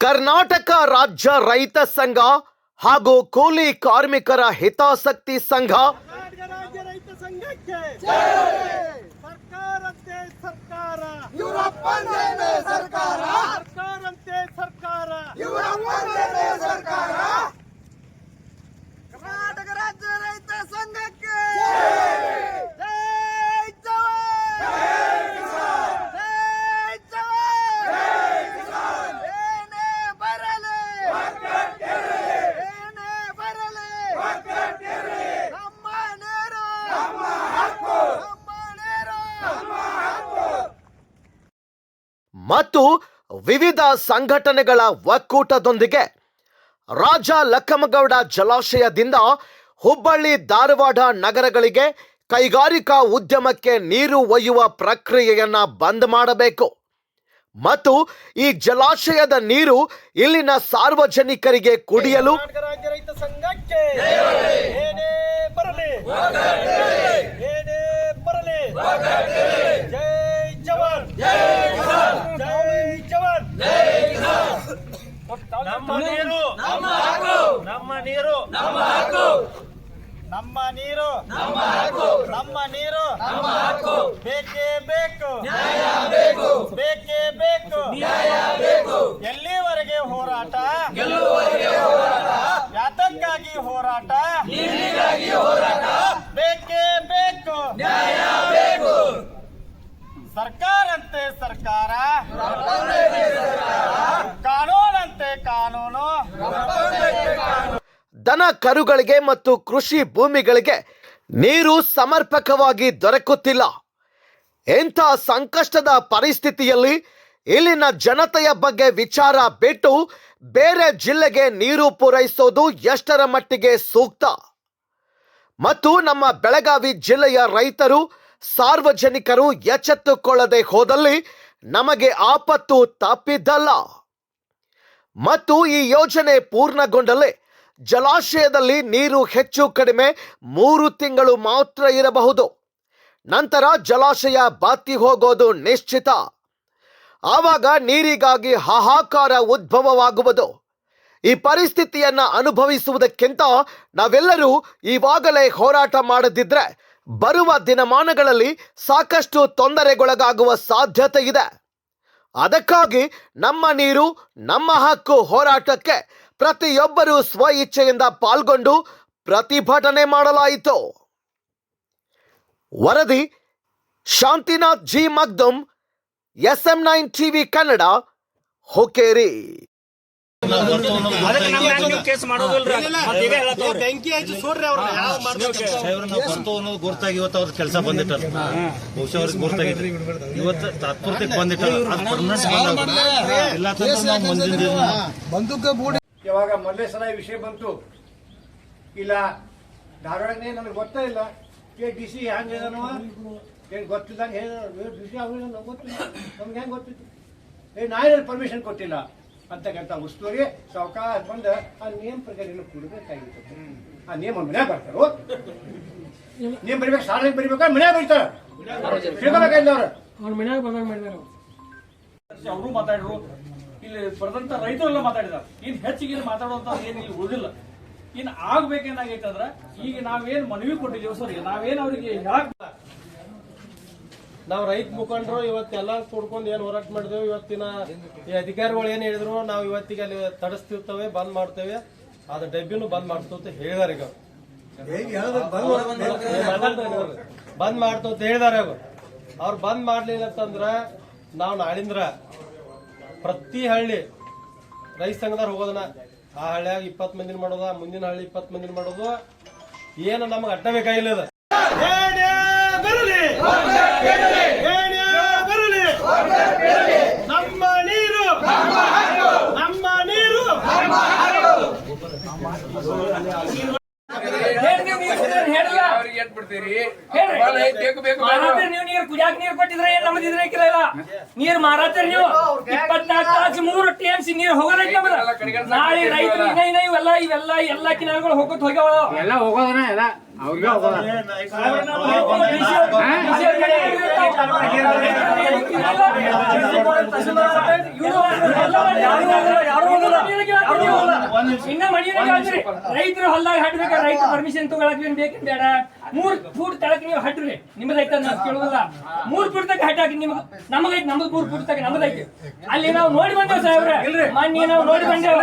ಕರ್ನಾಟಕ ರಾಜ್ಯ ರೈತ ಸಂಘ ಹಾಗೂ ಕೂಲಿ ಕಾರ್ಮಿಕರ ಹಿತಾಸಕ್ತಿ ಸಂಘ. ಕರ್ನಾಟಕ ರಾಜ್ಯ ರೈತ ಸಂಘಕ್ಕೆ ಸರ್ಕಾರಂತೆ ಸರ್ಕಾರ ಇವರಪ್ಪಂದೇನೆ ಸರ್ಕಾರ ಸರ್ಕಾರಂತೆ ಸರ್ಕಾರ ಇವರಪ್ಪಂದೇನೆ ಸರ್ಕಾರ ಕರ್ನಾಟಕ ರಾಜ್ಯ ರೈತ ಸಂಘಕ್ಕೆ ಜೈ ಜವಾನ್ ಜೈ ಜವಾನ್ ಏನೇ ಬರಲಿ ಏನೇ ಬರಲಿ ನಮ್ಮ ನೀರು ನಮ್ಮ ನೀರು ಮತ್ತು ವಿವಿಧ ಸಂಘಟನೆಗಳ ಒಕ್ಕೂಟದೊಂದಿಗೆ ರಾಜ ಲಕ್ಕಮಗೌಡ ಜಲಾಶಯದಿಂದ ಹುಬ್ಬಳ್ಳಿ ಧಾರವಾಡ ನಗರಗಳಿಗೆ ಕೈಗಾರಿಕಾ ಉದ್ಯಮಕ್ಕೆ ನೀರು ಒಯ್ಯುವ ಪ್ರಕ್ರಿಯೆಯನ್ನ ಬಂದ್ ಮಾಡಬೇಕು. ಮತ್ತು ಈ ಜಲಾಶಯದ ನೀರು ಇಲ್ಲಿನ ಸಾರ್ವಜನಿಕರಿಗೆ ಕುಡಿಯಲು ನಮ್ಮ ನೀರು. ನಮ್ಮ ಹಕ್ಕು. ನಮ್ಮ ನೀರು. ನಮ್ಮ ಹಕ್ಕು. ನಮ್ಮ ನೀರು. ನಮ್ಮ ಹಕ್ಕು. ನಮ್ಮ ನೀರು. ನಮ್ಮ ಹಕ್ಕು. ಬೇಕೇ ಬೇಕು. ನ್ಯಾಯ ಬೇಕು. ಬೇಕೇ ಬೇಕು. ನ್ಯಾಯ ಬೇಕು. ಎಲ್ಲಿವರೆಗೆ ಹೋರಾಟ? ಹೋರಾಟ? ಯಾತಕ್ಕಾಗಿ ಹೋರಾಟ? ನೀರಿಗಾಗಿ ಹೋರಾಟ? ಬೇಕೇ ಬೇಕು. ನ್ಯಾಯ ಬೇಕು. ಸರ್ಕಾರಂತೆ ಸರ್ಕಾರ. ದನ ಕರುಗಳಿಗೆ ಮತ್ತು ಕೃಷಿ ಭೂಮಿಗಳಿಗೆ ನೀರು ಸಮರ್ಪಕವಾಗಿ ದೊರಕುತ್ತಿಲ್ಲ. ಎಂಥ ಸಂಕಷ್ಟದ ಪರಿಸ್ಥಿತಿಯಲ್ಲಿ ಇಲ್ಲಿನ ಜನತೆಯ ಬಗ್ಗೆ ವಿಚಾರ ಬಿಟ್ಟು ಬೇರೆ ಜಿಲ್ಲೆಗೆ ನೀರು ಪೂರೈಸೋದು ಎಷ್ಟರ ಮಟ್ಟಿಗೆ ಸೂಕ್ತ? ಮತ್ತು ನಮ್ಮ ಬೆಳಗಾವಿ ಜಿಲ್ಲೆಯ ರೈತರು, ಸಾರ್ವಜನಿಕರು ಎಚ್ಚೆತ್ತುಕೊಳ್ಳದೆ ಹೋದಲ್ಲಿ ನಮಗೆ ಆಪತ್ತು ತಪ್ಪಿದ್ದಲ್ಲ. ಮತ್ತು ಈ ಯೋಜನೆ ಪೂರ್ಣಗೊಂಡಲ್ಲಿ ಜಲಾಶಯದಲ್ಲಿ ನೀರು ಹೆಚ್ಚು ಕಡಿಮೆ ಮೂರು ತಿಂಗಳು ಮಾತ್ರ ಇರಬಹುದು. ನಂತರ ಜಲಾಶಯ ಬಾತಿ ಹೋಗೋದು ನಿಶ್ಚಿತ. ಆವಾಗ ನೀರಿಗಾಗಿ ಹಾಹಾಕಾರ ಉದ್ಭವವಾಗುವುದು. ಈ ಪರಿಸ್ಥಿತಿಯನ್ನು ಅನುಭವಿಸುವುದಕ್ಕಿಂತ ನಾವೆಲ್ಲರೂ ಈವಾಗಲೇ ಹೋರಾಟ ಮಾಡದಿದ್ರೆ ಬರುವ ದಿನಮಾನಗಳಲ್ಲಿ ಸಾಕಷ್ಟು ತೊಂದರೆಗೊಳಗಾಗುವ ಸಾಧ್ಯತೆ ಇದೆ. ಅದಕ್ಕಾಗಿ ನಮ್ಮ ನೀರು, ನಮ್ಮ ಹಕ್ಕು ಹೋರಾಟಕ್ಕೆ ಪ್ರತಿಯೊಬ್ಬರೂ ಸ್ವ ಇಚ್ಛೆಯಿಂದ ಪಾಲ್ಗೊಂಡು ಪ್ರತಿಭಟನೆ ಮಾಡಲಾಯಿತು. ವರದಿ Shantinath G Magdum S M nine TV Kannada Hukkeri. ಅದಕ್ಕೆ ಬಂದಿಟ್ಟು ಗುರ್ತಾಗಿ ಇವತ್ತು ಅವ್ರ ಕೆಲಸ ಬಂದಿಟ್ಟಾರ ಬಹುಶಃ ಅವ್ರಿಗೆ ಗುರ್ತಾಗಿತ್ತು. ಇವತ್ತು ತಾತ್ಪೂರ್ತಿಗೆ ಬಂದಿಟ್ಟಾರ ಅದು ಪರ್ಮನೆಂಟ್ ಬಂದ ಇಲ್ಲ ತಂದ್ರೆ ನಾವು ಮುಂದಿನ ದಿನ ಯಾವಾಗ ಮೊದಲೇ ಸಲ ಈ ವಿಷಯ ಬಂತು? ಇಲ್ಲ ಧಾರವಾಡನೇ ನನಗೆ ಗೊತ್ತಾ ಇಲ್ಲ. ಕೆ ಡಿ ಸಿ ಹ್ಯಾಂಗೆ ಏನೋ ಏನು ಗೊತ್ತಿದ್ದಂಗೆ ಹೇಳಿದ ಡಿ ಸಿ ಅವ್ರಿಗೆ ನಮ್ಗೆ ಗೊತ್ತಿಲ್ಲ. ನಮ್ಗೆ ಹೆಂಗೆ ಗೊತ್ತಿತ್ತು? ಏ ನಾ ಏನು ಪರ್ಮಿಷನ್ ಕೊಟ್ಟಿಲ್ಲ. ಅಂತಕ್ಕಂಥ ಉಸ್ತುವರಿ ಸಾವಕಾಶ ಬಂದು ಆ ನಿಯಮ ಪ್ರಕಾರ ಏನು ಕೊಡಬೇಕಾಗಿತ್ತು. ಆ ನಿಯಮ ಮನ್ಯಾಗ ಬರ್ತಾರೋ? ನೇಮ್ ಬರಿಬೇಕು ಸಾರ್ವಜನಿಕ ಬರಿಬೇಕಾದ್ರೆ ಮನ್ಯಾಗ ಬರೀತಾರ. ತಿಳ್ಕೊಬೇಕಾಗಿಲ್ಲ ಅವ್ರು? ಅವರು ಮಾತಾಡಿದ್ರು ಇಲ್ಲಿ ಬರೆದಂತ ರೈತರೆಲ್ಲ ಮಾತಾಡಿದಾರೆ ಇನ್ ಹೆಚ್ಚಿಗೆ ಇಲ್ಲಿ ಮಾತಾಡುವಂತ ಏನ್ ಇಲ್ಲಿ ಉಳಿದಿಲ್ಲ. ಇನ್ ಆಗ್ಬೇಕೇನಾಗೈತಂದ್ರ ಈಗ ನಾವೇನ್ ಮನವಿ ಕೊಟ್ಟಿದ್ದೀವಿ ಸರ್ ನಾವೇನ್ ಅವರಿಗೆ ಹೇಳಕ್ ನಾವು ರೈತ ಮುಖಂಡರು ಇವತ್ತೆಲ್ಲ ಕೂಡ್ಕೊಂಡು ಏನ್ ಹೋರಾಟ ಮಾಡಿದೆವು ಇವತ್ತಿನ ಈ ಅಧಿಕಾರಿಗಳು ಏನ್ ಹೇಳಿದ್ರು ನಾವು ಇವತ್ತಿಗೆ ಅಲ್ಲಿ ತಡಸ್ತಿರ್ತವೆ ಬಂದ್ ಮಾಡ್ತೇವೆ ಅದ ಡಬ್ಬಿನೂ ಬಂದ್ ಮಾಡ್ತೇವೆ ಅಂತ ಹೇಳಿದಾರೆ ಈಗ. ಬಂದ್ ಮಾಡ್ತೇವೆ? ಅಂತ ಹೇಳಿದಾರೆ ಅವ್ರು. ಅವ್ರು ಬಂದ್ ಮಾಡ್ಲಿಲ್ಲ ಅಂತಂದ್ರ ನಾವು ನಾಳಿಂದ್ರ ಪ್ರತಿ ಹಳ್ಳಿ ರೈತ ಸಂಘದವ್ರು ಹೋಗೋದನ್ನ ಆ ಹಳ್ಳಿಯಾಗ ಇಪ್ಪತ್ತು ಮಂದಿನ ಮಾಡೋದ, ಮುಂದಿನ ಹಳ್ಳಿ ಇಪ್ಪತ್ತು ಮಂದಿನ ಮಾಡೋದು, ಏನು ನಮ್ಗೆ ಅಡ್ಡ ಬೇಕಾಗಿಲ್ಲ ಇದು. ಏನೇ ಬರಲಿ ಏನೇ ಬರಲಿ ನಮ್ಮ ನೀರು ನಮ್ಮ ನೀರು ಮಾರಾತ್ರಿ ನೀವು ನೀರು ಕುಡಿಯಾಕ ನೀರು ಕೊಟ್ಟಿದ್ರೆ ಏನ್ ನಮ್ದಿದ್ರೆ ನೀರು ನೀರ್ ಮಾರಾತ್ರಿ ನೀವು ಇಪ್ಪತ್ನಾಲ್ಕು ತಾಸು ಮೂರು ಟಿ ಎಂ ಸಿ ನೀರು ಹೋಗೋದೈತಿ ನಮ್ಮದ ನಾಳೆ ರೈತರು ಇನ್ನ ಇನ್ನ ಇವೆಲ್ಲ ಇವೆಲ್ಲ ಎಲ್ಲ ಕಿನಾಲ್ಗಳು ಹೋಗೋತ್ ಹೋಗ್ಯಾವ. ಎಲ್ಲ ಹೋಗೋದನ ಎಲ್ಲ. ಇನ್ನ ಹಾಕ್ತೀರಿ. ರೈತರು ಹೊಲ್ದಾಗ ಹಾಡ್ಬೇಕ ರೈತ ಪರ್ಮಿಷನ್ ತಗೊಳಕ್ ಏನ್ ಬೇಕೇನ್ ಬೇಡ ಮೂರ್ ಫೂಟ್ ತಳಕ್ ನೀವು ಹಡ್ರಿ ನಿಮ್ದ ನಾವು ಕೇಳುವಲ್ಲ ಮೂರ್ ಫೂಟ್ ತಗ ಹಟ್ ಹಾಕಿ ನಿಮ್ಗೆ ನಮಗೈತಿ ನಮ್ದು ಮೂರ್ ಫೂಟ್ ತಗ ನಮ್ದೈತಿ ಅಲ್ಲಿ ನಾವು ನೋಡಿ ಬಂದೇವ್ ಸಾಹೇಬ್ರೆ ಮೊನ್ನೆ ನಾವು ನೋಡಿ ಬಂದೇವ್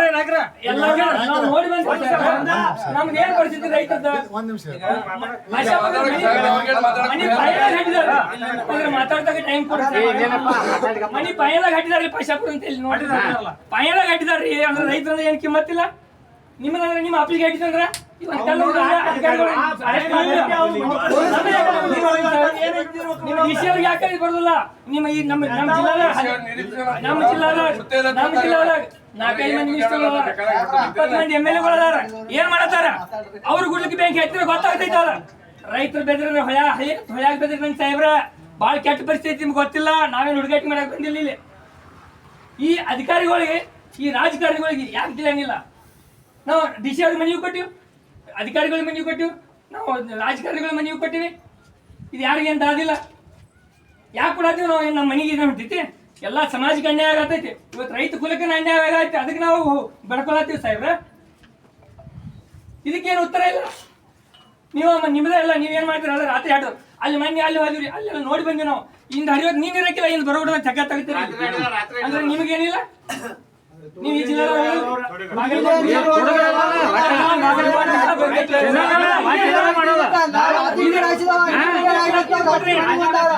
ಎಲ್ಲ ನಾವು ನೋಡಿ ಬಂದೇವ್ ನಮ್ಗೆ ಏನ್ ಪರಿಸ್ಥಿತಿ ರೈತದ ಮಾತಾಡ್ದಾಗ ಟೈಮ್ ಕೊಡ್ತಾರೆ ಮನಿ ಪಾಯದಾಗ ಹಾಕಿದಾರೆ ಪೈಸಾಪುರ ಅಂತ ಇಲ್ಲಿ ನೋಡಿ. ಪಾಯದಾಗ ಹಾಕಿದಾರ್ರಿ ಅಂದ್ರೆ ರೈತರ ಏನ್ ಕಿಮ್ಮತ್ತಿಲ್ಲ. ನಿಮ್ಮದಂದ್ರೆ ನಿಮ್ಮ ಅಪ್ಪಿಗೆ ಹಾಕಿದಂದ್ರ ಯಾಕೆ ಬರೋದಿಲ್ಲ ನಿಮ್ಮ ಈ ನಮ್ಮ ನಮ್ಮ ನಮ್ಮ ಜಿಲ್ಲಾದಾಗ ನಮ್ಮ ಜಿಲ್ಲಾದಾಗ ನಾಲ್ಕೈದು ಮಂದಿ ಮಿನಿಸ್ಟರ್ ಇಪ್ಪತ್ತು ಮಂದಿ ಎಂ ಎಲ್ ಎಗಳು ಅದಾರ ಏನ್ ಮಾಡತ್ತಾರ? ಅವ್ರ ಗುಡ್ಲಿಕ್ ಬ್ಯಾಂಕ್ ಹತ್ತಿರ ಗೊತ್ತಾಗ್ತೈತ ರೈತರು ಬೆದ್ರೆ ಹೊಯ ಹೊಯಾಗ ಬೆದ್ರೆ ನನ್ ಸಾಹೇಬ್ರ ಬಾಳ ಕೆಟ್ಟ ಪರಿಸ್ಥಿತಿ ನಿಮ್ಗೆ ಗೊತ್ತಿಲ್ಲ ನಾವೇನು ಹುಡುಗಾಟ ಮಾಡಕ್ ಬಂದಿಲ್ಲ ಇಲ್ಲಿ ಈ ಅಧಿಕಾರಿಗಳಿಗೆ ಈ ರಾಜಕಾರಣಿಗಳಿಗೆ ಯಾಕೆ ತಿಳಿಯಂಗಿಲ್ಲ ನಾವು ಡಿ ಸಿ ಅವ್ರಿಗೆ ಮನವಿ ಕೊಟ್ಟಿವಿ ಅಧಿಕಾರಿಗಳಿಗೆ ಮನವಿ ಕೊಟ್ಟಿವಿ ನಾವು ರಾಜಕಾರಣಿಗಳ ಮನವಿ ಕೊಟ್ಟಿವಿ. ಇದು ಯಾರಿಗೆ ಅಂತ ಆದಿಲ್ಲ. ಯಾಕೆ ಕೊಡತ್ತೀವಿ ನಾವು ಏನು ನಮ್ಮ ಮನೆಗೆ ಇದು ಹೊಂಟೈತಿ ಎಲ್ಲ ಸಮಾಜಕ್ಕೆ ಅನ್ಯಾಯ ಆಗತೈತಿ. ಇವತ್ತು ರೈತ ಕುಲಕ್ಕೆ ಅನ್ಯಾಯ ಆಗೈತಿ. ಅದಕ್ಕೆ ನಾವು ಬಡ್ಕೊಳತ್ತೀವಿ ಸಾಹೇಬ್ರ. ಇದಕ್ಕೇನು ಉತ್ತರ ಇಲ್ಲ. ನೀವು ನಿಮ್ಮದೇ ಅಲ್ಲ ನೀವೇನ್ ಮಾಡ್ತೀರ? ಅಲ್ಲ ರಾತ್ರಿ ಆಟೋ. ಅಲ್ಲಿ ಮನೆ ಅಲ್ಲಿ ಹೋದ್ರಿ ಅಲ್ಲೆಲ್ಲ ನೋಡಿ ಬಂದ್ವಿ ನಾವು. ಇಂದ ಹರಿಯೋದು ನೀನ್ ಇರಕ್ಕಿಲ್ಲ. ಇನ್ನು ಬರೋಬಿಡ ಚಕ್ಕ ತೆಗಿತೀರಿ. ಅಂದ್ರೆ ನಿಮಗೇನಿಲ್ಲ? ನೀವು ಈ ಜಿಲ್ಲೆ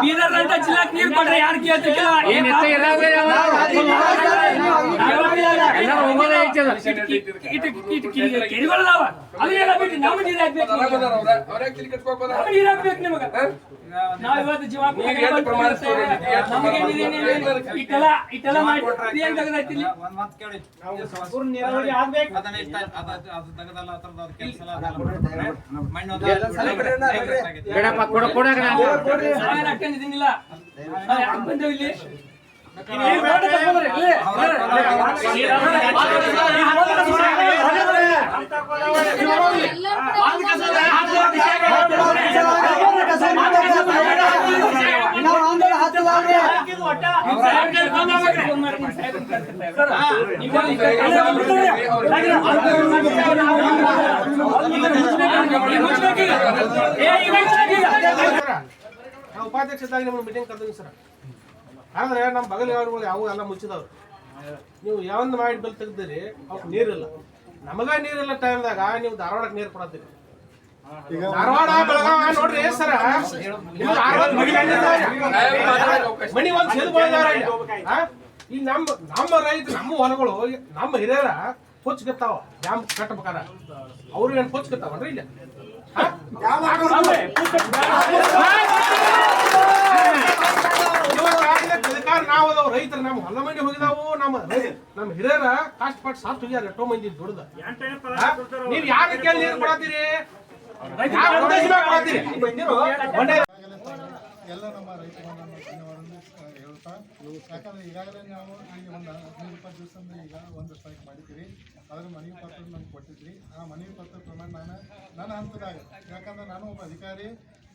ಬೀದರ್ ಅಂತ ಜಿಲ್ಲಾಕ್ ನೀರ್ ಕೊಡ್ರಿ ಯಾರು ಕೇಳ್ತಿಲ್ಲ ಐತಿ ಅದು. ಕೆರಿಗಳದಾವ ಅವೆಲ್ಲ ಬಿಟ್ಟು ನಮ್ಮ ನೀರ್ ಹಾಕ್ಬೇಕು ನಮ್ಮ ನೀರ್ ಹಾಕ್ಬೇಕು ನಿಮಗ ನಾವ್ ಇವತ್ತು ಜೀವ ನಮಗೇನಿದೆ ಇಟ್ಟೆಲ್ಲ ಇಟ್ಟೆಲ್ಲ ಮಾಡಿ ಏನ್ ತೆಗೆದೈತಿ ಇಲ್ಲಿ? ಒಂದ್ ಮಾತ್ ಕೇಳಿ ಸಂಪೂರ್ಣ ನೀರಾವರಿ ಆಗ್ಬೇಕು ಅದನ್ನ ಇಷ್ಟ ಅದ ಅದು ತೆಗದಲ್ಲ ಅದ್ರದ್ದು ಅದು ಕೆಲಸ ಮಣ್ಣು ಬಿಡಪ್ಪ ಕೊಡ ಕೊಡಾಕ ನಾನು. ನಾವೇನ್ ಹಾಕೊಂಡಿದ್ದೀನಿಲ್ಲ ನಾವ್ ಯಾಕೆ ಬಂದೇವ್ ಇಲ್ಲಿ ಇಲ್ಲಿ ಉಪಾಧ್ಯಕ್ಷರಾಗಿ ನಿಮ್ಮನ್ನು ಮೀಟಿಂಗ್ ಕರೆದಿವಿ ಸರ್ ಆದ್ರೆ ನಮ್ಮ ಬಗಲ್ ಯಾರು ಯಾವ ಎಲ್ಲ ಮುಚ್ಚಿದವ್ರು ನೀವು ಯಾವ್ದು ಮಾಡಿ ಬೆಲ್ ತೆಗ್ದಿರಿ ಅವ್ರು ನೀರಿಲ್ಲ ನಮಗ ನೀರಿಲ್ಲ ಟೈಮ್ದಾಗ ನೀವು ಧಾರವಾಡಕ್ಕೆ ನೀರು ಕೊಡತ್ತೀರಿ ಧಾರವಾಡ, ಬೆಳಗಾವ ನೋಡ್ರಿ ಮಣಿ ಒಂದ್ ಈ ನಮ್ಮ ನಮ್ಮ ರೈತ, ನಮ್ಮ ಹೊಲಗಳು ನಮ್ಮ ಹಿರಿಯರ ಪುಚ್ಕತ್ತಾವ. ಡ್ಯಾಮ್ ಕಟ್ಟಬೇಕಾರ ಅವ್ರು ಏನ್ ಪುಚ್ಕತ್ತಾವನ್ರಿ ಇಲ್ಲ? ಹಾ? ರೈತರ ನಮ್ಮ ಹೊಲ ಮಂದಿ ಹೋಗಿದಾವು, ನಮ್ಮ ನಮ್ಮ ಹಿರಿಯರ ಕಷ್ಟಪಟ್ಟು ಸಾತ್ ಹೋಗ್ಯಾರ ಎಷ್ಟೋ ಮಂದಿ ದುಡ್ದ. ನೀವ್ ಯಾರ ಕೇಳಿ ನೀರು ಕೊಡತ್ತೀರಿ? ಎಲ್ಲ ನಮ್ಮ ರೈತ ಹೇಳ್ತಾ ಯಾಕಂದ್ರೆ ಈಗಾಗಲೇ ನಾವು ನನಗೆ ಒಂದು ಹದಿನೈದು ಇಪ್ಪತ್ತು ದಿವಸದಿಂದ ಈಗ ಒಂದು ಸ್ಟ್ರೈಕ್ ಮಾಡಿದ್ದೀರಿ ಅದ್ರ ಮನವಿ ಪತ್ರ ನಮ್ಗೆ ಕೊಟ್ಟಿದ್ರಿ ಆ ಮನವಿ ಪತ್ರ ಪ್ರಮಾಣ ನಾನು ನನ್ನ ಹಂತದಾಗ ಯಾಕಂದ್ರೆ ನಾನು ಒಬ್ಬ ಅಧಿಕಾರಿ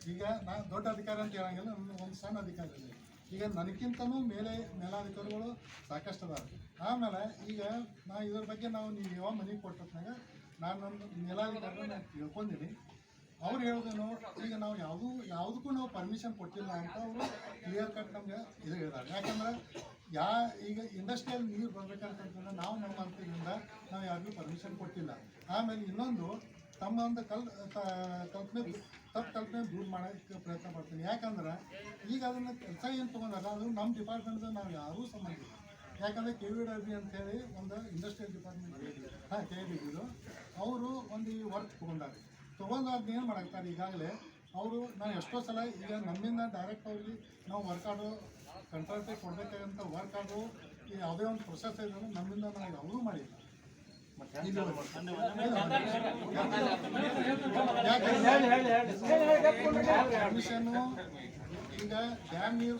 ಈಗ ನಾನು ದೊಡ್ಡ ಅಧಿಕಾರಿ ಅಂತ ಹೇಳಂಗಿಲ್ಲ ನನ್ನ ಒಂದು ಸಣ್ಣ ಅಧಿಕಾರಿ ಇದೆ ಈಗ ನನಗಿಂತನೂ ಮೇಲೆ ಮೇಲಾಧಿಕಾರಿಗಳು ಸಾಕಷ್ಟು ಅದಾವ ಆಮೇಲೆ ಈಗ ನಾ ಇದ್ರ ಬಗ್ಗೆ ನಾವು ನೀವು ಯಾವ ಮನವಿ ಕೊಟ್ಟತ್ನಾಗ ನಾನು ನನ್ನ ಮೇಲಾಧಿಕಾರಿನ ನಾನು ತಿಳ್ಕೊಂಡಿನಿ ಅವ್ರು ಹೇಳೋದೇನು ಈಗ ನಾವು ಯಾವುದೂ, ಯಾವುದಕ್ಕೂ ನಾವು ಪರ್ಮಿಷನ್ ಕೊಟ್ಟಿಲ್ಲ ಅಂತ ಅವರು ಕ್ಲಿಯರ್ ಕಟ್ ನಮ್ಗೆ ಇದು ಹೇಳಿದಾರೆ ಯಾಕಂದ್ರೆ ಯಾ, ಈಗ ಇಂಡಸ್ಟ್ರಿಯಲ್ ನೀರು ಬರ್ಬೇಕಂತಂದ್ರೆ ನಾವು ನಮ್ಮ ನಾವು ಯಾರಿಗೂ ಪರ್ಮಿಷನ್ ಕೊಟ್ಟಿಲ್ಲ. ಆಮೇಲೆ ಇನ್ನೊಂದು, ತಮ್ಮ ಒಂದು ಕಲ್ ಕಲ್ಪನೆ ತಪ್ಪು ಕಲ್ಪನೆ ದೂರ ಮಾಡೋಕ್ಕೆ ಪ್ರಯತ್ನ ಪಡ್ತೀನಿ. ಯಾಕಂದ್ರೆ ಈಗ ಅದನ್ನು ಕೆಲಸ ಏನು ತೊಗೊಂಡಾಗ ಅದು ನಮ್ಮ ಡಿಪಾರ್ಟ್ಮೆಂಟ್ದು ನಾವು ಯಾರೂ ಸಂಬಂಧ ಇಲ್ಲ. ಯಾಕಂದರೆ ಕೆ ವಿ ಅಂತೇಳಿ ಒಂದು ಇಂಡಸ್ಟ್ರಿಯಲ್ ಡಿಪಾರ್ಟ್ಮೆಂಟ್ ಹಾಂ ಕೆ ವಿ ಅವರು ಒಂದು ಈ ವರ್ಕ್ ತೊಗೊಂಡಾರೆ. ತೊಗೊಂಡು ಅದನ್ನ ಏನು ಮಾಡಾಕ್ತಾರೆ ಈಗಾಗಲೇ ಅವರು ನಾನು ಎಷ್ಟೋ ಸಲ ಈಗ ನಮ್ಮಿಂದ ಡೈರೆಕ್ಟ್ ಅವ್ರಿಗೆ ನಾವು ವರ್ಕ್ ಆರ್ಡ್ರು ಕಂಟ್ರಾಕ್ಟಿಗೆ ಕೊಡಬೇಕಾದಂಥ ವರ್ಕ್ ಆರ್ಡ್ರು ಯಾವುದೇ ಒಂದು ಪ್ರೊಸೆಸ್ ಇದೆ ನಮ್ಮಿಂದ ನಾವು ಯಾವುದೂ ಮಾಡಿಲ್ಲ. ಈಗ ಡ್ಯಾಮ್ ನೀರು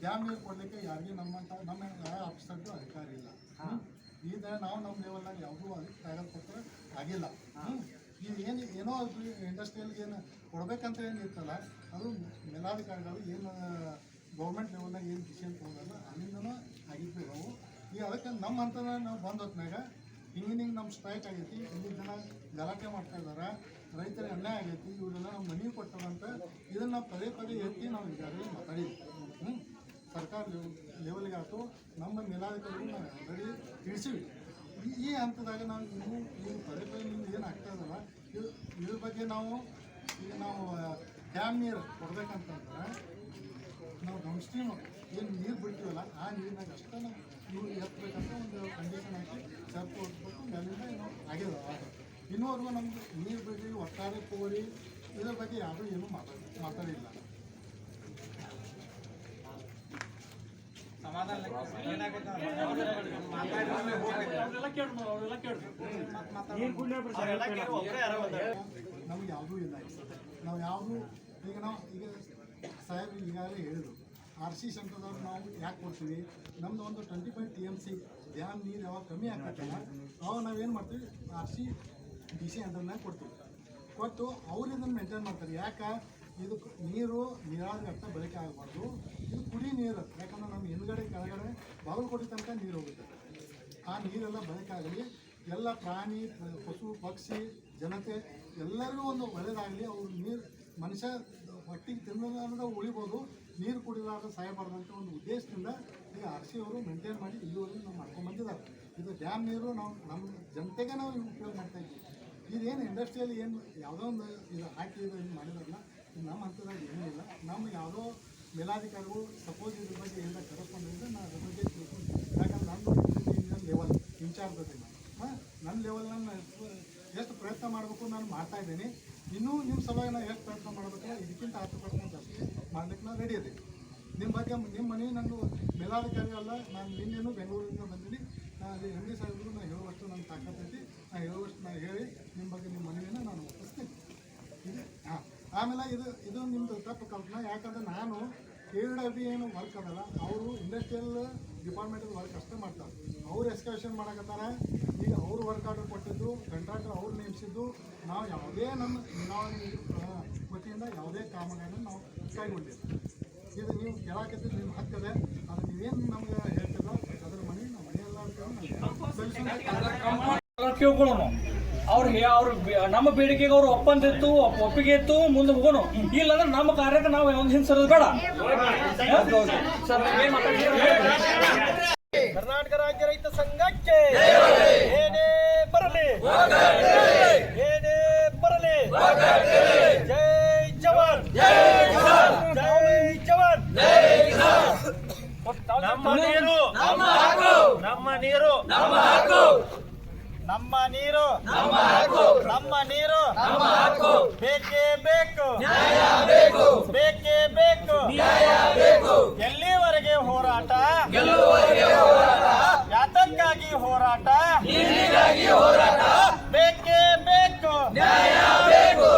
ಡ್ಯಾಮ್ ನೀರು ಕೊಡಲಿಕ್ಕೆ ಯಾರಿಗೂ ನಮ್ಮಂತ ನಮ್ಮ ಯಾವ ಆಫೀಸರ್ಗೂ ಅಧಿಕಾರ ಇಲ್ಲ. ಹೊತ್ನಾಗ ನಾವು ನಮ್ಮ ಲೆವೆಲ್ನಾಗ ಯಾವುದೂ ಅದಕ್ಕೆ ಕಾಗದಪತ್ರ ಆಗಿಲ್ಲ. ಹ್ಮ್. ಈಗ ಏನು ಏನೋ ಇಂಡಸ್ಟ್ರಿಯಲ್ ಏನು ಕೊಡಬೇಕಂತ ಏನು ಇರ್ತಲ್ಲ ಅದು ಮೇಲಾಧಿಕಾರಿಗಳು ಏನು ಗೌರ್ಮೆಂಟ್ ಲೆವೆಲ್ನಾಗ ಏನು ಡಿಸಿಷನ್ ತೊಗೊಂಡಲ್ಲ ಅಲ್ಲಿಂದನೂ ಆಗಿದ್ವಿ ನಾವು ಈಗ ಅದಕ್ಕೆ ನಮ್ಮ ಹಂತನ ನಾವು ಬಂದ ಹೊತ್ನಾಗ ಹಿಂಗಿನ ಹಿಂಗೆ ನಮ್ಮ ಸ್ಟ್ರೈಕ್ ಆಗೈತಿ ಇಲ್ಲಿ ಜನ ಗಲಾಟೆ ಮಾಡ್ತಾ ಇದ್ದಾರೆ ರೈತರಿಗೆ ಅನ್ಯಾಯ ಆಗೈತಿ ಇವರೆಲ್ಲ ನಮ್ಮ ಮನೆಗೆ ಕೊಟ್ಟದಂತ ಇದನ್ನು ಪದೇ ಪದೇ ಎತ್ತಿ ನಾವು ಈಗಾಗಲೇ ಮಾತಾಡಿದ್ವಿ. ಸರ್ಕಾರ ಲೆವೆಲ್ಗೆ ಆಯಿತು. ನಮ್ಮ ಮೇಲಾಧಿಕಾರಿಗಳು ನಾವು ಆಲ್ರೆಡಿ ತಿಳಿಸಿವಿ. ಈ ಹಂತದಾಗ ನಾವು ನೀವು ನೀವು ಪದೇ ಪದೇ ನಿಮ್ಗೆ ಏನು ಆಗ್ತಾ ಇದಲ್ಲ ಇದು ಇದ್ರ ಬಗ್ಗೆ ನಾವು ಈಗ ನಾವು ಡ್ಯಾಮ್ ನೀರು ಕೊಡ್ಬೇಕಂತಂದ್ರೆ, ನಾವು ಡೌನ್ ಸ್ಟ್ರೀಮ್ ಏನು ನೀರು ಬಿಡ್ತೀವಲ್ಲ, ಆ ನೀರಿನಾಗ ಅಷ್ಟೇ ನಾವು ನೀವು ಎತ್ತಬೇಕಂತ ಒಂದು ಕಂಡೀಷನ್ ಹಾಕಿ ಸರ್ಕು ಹೊಡ್ಬೇಕು ಮೇಲಿಂದ ಏನೋ ಇನ್ನೂ ಇನ್ನೂವರೆಗೂ ನಮ್ಮದು ನೀರು ಬಿಡಿ ಒಟ್ಟಾರೆ ಕೋರಿ, ಇದ್ರ ಬಗ್ಗೆ ಯಾರೂ ಏನೂ ಮಾತಾಡಿ ಮಾತಾಡಿಲ್ಲ ಅವ್ರೆಲ್ಲ ಕೇಳ್ರು ಅವ್ರೆಲ್ಲ ಕೇಳ್ರು ನಮ್ಗೆ ಯಾವುದೂ ಇಲ್ಲ. ನಾವು ಯಾವುದು ಈಗ ನಾವು ಈಗ ಸಾಹೇಬ್ ಈಗಾಗಲೇ ಹೇಳಿದ್ರು ಆರ್ ಸಿ ಸೆಂಟರ್ದವ್ರು ನಾವು ಯಾಕೆ ಕೊಡ್ತೀವಿ ನಮ್ದು ಒಂದು twenty five T M C dam ನೀರು ಯಾವಾಗ ಕಮ್ಮಿ ಆಗ್ತೈತಲ್ಲ ಅವಾಗ ನಾವೇನು ಮಾಡ್ತೀವಿ ಆರ್ ಸಿ ಡಿ ಸಿ ಅಂಡರ್ನಾಗ ಕೊಡ್ತೀವಿ ಕೊಟ್ಟು ಅವ್ರು ಇದನ್ನು ಮೇಂಟೈನ್ ಮಾಡ್ತಾರೆ ಯಾಕೆ ಇದು ನೀರು ಅರ್ಥ ಬಳಕೆ ಆಗಬಾರ್ದು ಇದು ಕುಡಿ ನೀರು, ಯಾಕಂದ್ರೆ ನಮ್ಮ ಹಿಂದ್ಗಡೆ, ಕೆಳಗಡೆ ಬಾಗಲಕೋಟೆ ತನಕ ನೀರು ಹೋಗುತ್ತೆ. ಆ ನೀರೆಲ್ಲ ಬಳಕೆ ಆಗಲಿ ಎಲ್ಲ ಪ್ರಾಣಿ, ಪಶು, ಪಕ್ಷಿ, ಜನತೆ, ಎಲ್ಲರಿಗೂ ಒಂದು ಒಳ್ಳೆಯದಾಗಲಿ ಅವ್ರು ನೀರು, ಮನುಷ್ಯ ಹೊಟ್ಟಿಗೆ ತಿನ್ನೋದಾದ್ರೆ ಉಳಿಬೋದು, ನೀರು ಕುಡಿಲಾರ್ದ ಸಾಯಬಾರ್ದಂತ ಒಂದು ಉದ್ದೇಶದಿಂದ ಈಗ ಆರ್ ಅವರು ಮೇಂಟೈನ್ ಮಾಡಿ ಇಲ್ಲಿವರೆಗೂ ನಾವು ಮಾಡ್ಕೊಂಡು ಬಂದಿದ್ದಾರೆ. ಇದು ಡ್ಯಾಮ್ ನೀರು ನಾವು, ನಮ್ಮ ಜನತೆಗೆ ನಾವು ಉಪಯೋಗ ಮಾಡ್ತಾ ಇದ್ದೀವಿ. ಇದೇನು ಇಂಡಸ್ಟ್ರಿಯಲ್ಲಿ ಏನು, ಯಾವುದೋ ಒಂದು ಇದು ಹಾಕಿ ಇದು ಮಾಡಿದಾರಲ್ಲ ನಮ್ಮ ಹಂತದಾಗ ಏನೂ ಇಲ್ಲ ನಮ್ಮ ಯಾವುದೋ ಮೇಲಾಧಿಕಾರಿಗಳು ಸಪೋಸ್ ಇದ್ರ ಬಗ್ಗೆ ಎಲ್ಲ ಕರೆಸ್ಕೊಂಡಿದ್ರೆ ನಾನು ಅದ್ರ ಬಗ್ಗೆ ತಿಳ್ಕೊಂಡು ಯಾಕಂದ್ರೆ ನನ್ನ ಲೆವೆಲ್ ಅದೇ ನಾನು ಹಾಂ ನನ್ನ ಲೆವೆಲ್ ನಾನು ಎಷ್ಟು ಪ್ರಯತ್ನ ಮಾಡಬೇಕು ನಾನು ಮಾಡ್ತಾ ಇದ್ದೀನಿ. ಇನ್ನೂ ನಿಮ್ಮ ಸಲುವಾಗಿ ನಾನು ಎಷ್ಟು ಪ್ರಯತ್ನ ಮಾಡಬೇಕು ಇದಕ್ಕಿಂತ ಹತ್ತು ಪರ್ಸೆಂಟ್ ಜಾಸ್ತಿ ಮಾಡ್ಲಿಕ್ಕೆ ನಾನು ರೆಡಿ ಇದೆ ನಿಮ್ಮ ಬಗ್ಗೆ ನಿಮ್ಮ ಮನೆ ನಂದು ಮೇಲಾಧಿಕಾರಿ ಅಲ್ಲ, ನಾನು ನಿನ್ನೇನು ಬೆಂಗಳೂರಿಂದ ಬಂದೀನಿ ನಾನು ಅಲ್ಲಿ ಎಂ ಡಿ ಸಾಹೇಬರು ನಾನು ಹೇಳುವಷ್ಟು ನನ್ನ ತಾಕತ್ತೈತಿ ನಾನು ಹೇಳುವಷ್ಟು ನಾನು ಹೇಳಿ ನಿಮ್ಮ ಬಗ್ಗೆ ನಿಮ್ಮ ಮನವಿನ ನಾನು ಆಮೇಲೆ ಇದು ಇದು ನಿಮ್ಮದು ತಪ್ಪು ಕಲ್ಪನಾ. ಯಾಕಂದ್ರೆ ನಾನು ಕೆ ವಿ ಡಬ್ಲ್ಯೂ ಏನು ವರ್ಕ್ ಅದಲ್ಲ ಅವರು ಇಂಡಸ್ಟ್ರಿಯಲ್ ಡಿಪಾರ್ಟ್ಮೆಂಟಲ್ಲಿ ವರ್ಕ್ ಅಷ್ಟೇ ಮಾಡ್ತಾರೆ. ಅವ್ರು ಎಸ್ಕಲೇಷನ್ ಮಾಡಕತ್ತಾರೆ. ಈಗ ಅವ್ರು ವರ್ಕ್ ಆರ್ಡರ್ ಕೊಟ್ಟಿದ್ದು ಕಂಟ್ರಾಕ್ಟರ್ ಅವ್ರು ನೇಮಿಸಿದ್ದು ನಾವು ಯಾವುದೇ ನಮ್ಮ ಚುನಾವಣೆ ವತಿಯಿಂದ ಯಾವುದೇ ಕಾಮಗಾರಿಯನ್ನು ನಾವು ಕೈಗೊಂಡಿದ್ದೀವಿ ಇದು ನೀವು ಕೇಳಾಕತ್ತಿದ್ದು ನಿಮ್ಮ ಹಕ್ಕದೆ ಅದು ನೀವೇನು ನಮ್ಗೆ ಹೇಳ್ತಿಲ್ಲ ಅದ್ರ ಮನೆ ನಮ್ಮ ಮನೆಯಲ್ಲ ಅಂತ ಅವ್ರು ಅವ್ರು ಅವ್ರ ನಮ್ಮ ಬೇಡಿಕೆಗೆ ಅವ್ರು ಒಪ್ಪಂದ ಇತ್ತು ಒಪ್ಪಿಗೆ ಇತ್ತು ಮುಂದೆ ಹೋಗೋಣ ಇಲ್ಲಂದ್ರೆ ನಮ್ಮ ಕಾರ್ಯಕ್ಕೆ ನಾವು ಒಂದು ಹಿಂಸರೋದು ಬೇಡ? ಕರ್ನಾಟಕ ರಾಜ್ಯ ರೈತ ಸಂಘಕ್ಕೆ ಏನೇ ಬರಲಿ ಏನೇ ಬರಲಿ ಜೈ ಜವಾನ್. ಜೈ ಜವಾನ್. ನಮ್ಮ ನೀರು. ನಮ್ಮ ಹಾಕು. ನಮ್ಮ ನೀರು. ನಮ್ಮ ಹಕ್ಕು ನಮ್ಮ ನೀರು. ನಮ್ಮ ಹಕ್ಕು. ನಮ್ಮ ನೀರು. ನಮ್ಮ ಹಕ್ಕು. ಬೇಕೇ ಬೇಕು. ನ್ಯಾಯ ಬೇಕು. ಬೇಕೇ ಬೇಕು. ನ್ಯಾಯ ಬೇಕು. ಎಲ್ಲಿವರೆಗೆ ಹೋರಾಟ? ಎಲ್ಲಿವರೆಗೆ ಹೋರಾಟ? ಯಾತಕ್ಕಾಗಿ ಹೋರಾಟ? ಇಲ್ಲಿಗಾಗಿ ಹೋರಾಟ. ಬೇಕೇ ಬೇಕು. ನ್ಯಾಯ ಬೇಕು.